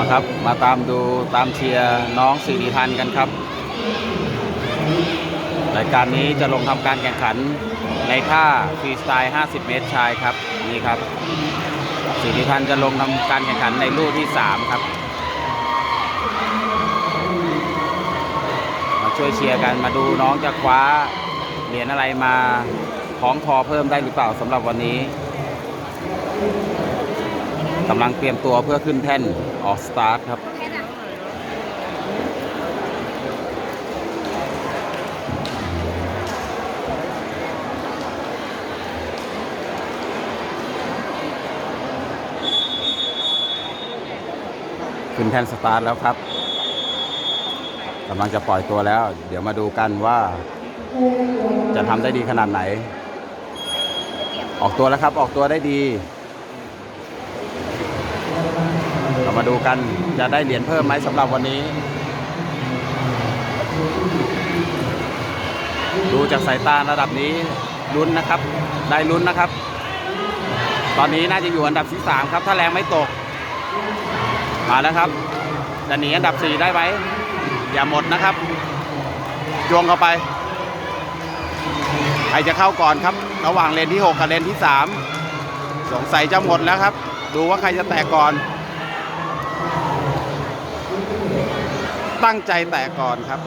มาครับ มาตามดูตามเชียร์น้องสิริพันธ์กันครับรายการนี้จะลงทำการแข่งขันในท่าฟรีสไตล์ 50 เมตรชายครับ นี่ครับสิริพันธ์จะลงทำการแข่งขันในลู่ที่ 3 ครับมาช่วยเชียร์กันมาดูน้องจะคว้าเหรียญอะไรมาของคอเพิ่มได้หรือเปล่าสำหรับวันนี้ กำลังเตรียมตัวเพื่อขึ้นแท่นออกสตาร์ทครับ ขึ้นแท่นสตาร์ทแล้วครับกำลังจะปล่อยตัวแล้ว เดี๋ยวมาดูกันว่า จะทำได้ดีขนาดไหน ออกตัวแล้วครับ ออกตัวได้ดี เรา มาดูกันจะได้เหรียญเพิ่มไหมสำหรับวันนี้ ดูจากสายตาระดับนี้ลุ้นนะครับ ได้ลุ้นนะครับ ตอนนี้น่าจะอยู่อันดับที่สามครับ ถ้าแรงไม่ตก มาแล้วครับจะหนีอันดับ4ได้ไหมอย่าหมดนะครับจวงเข้าไปใครจะเข้าก่อนครับ ระหว่างเลนที่ 6 กับเลนที่ 3 สงสัยจะหมดแล้วครับ ดูว่าใครจะแตกก่อน ตั้งใจแต่ก่อนครับ